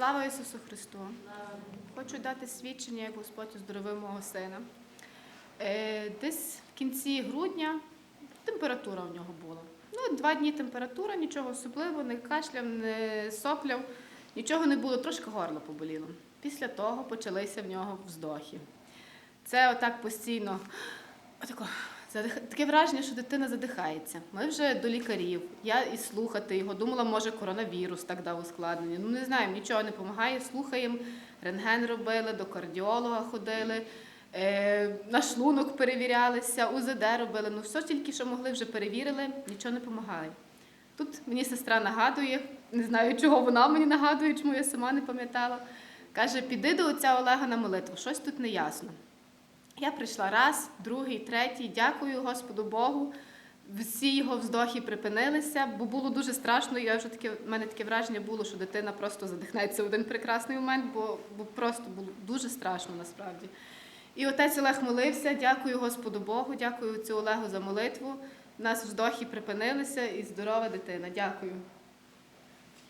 Слава Ісусу Христу! Хочу дати свідчення, як Господь оздоровив мого сина. Е, Десь в кінці грудня температура в нього була. Ну, два дні температура, нічого особливого, не кашляв, не сопляв, нічого не було, трошки горло поболіло. Після того почалися в нього вздохи. Це отак постійно. Отако, таке враження, що дитина задихається. Ми вже до лікарів. Я і слухати його. Думала, може коронавірус так дав ускладнення. Ну не знаю, нічого не допомагає. Слухаємо. Рентген робили, до кардіолога ходили, е, на шлунок перевірялися, УЗД робили. Ну все тільки, що могли, вже перевірили, нічого не допомагає. Тут мені сестра нагадує, не знаю, чого вона мені нагадує, чому я сама не пам'ятала. Каже, піди до отця Олега на молитву, щось тут не ясно. Я прийшла раз, другий, третій. Дякую Господу Богу. Всі його вздохи припинилися, бо було дуже страшно. Я вже таке, в мене таке враження було, що дитина просто задихнеться в один прекрасний момент, бо, бо просто було дуже страшно насправді. І отець Олег молився. Дякую Господу Богу, дякую отцю Олегу за молитву. У нас вздохи припинилися і здорова дитина. Дякую.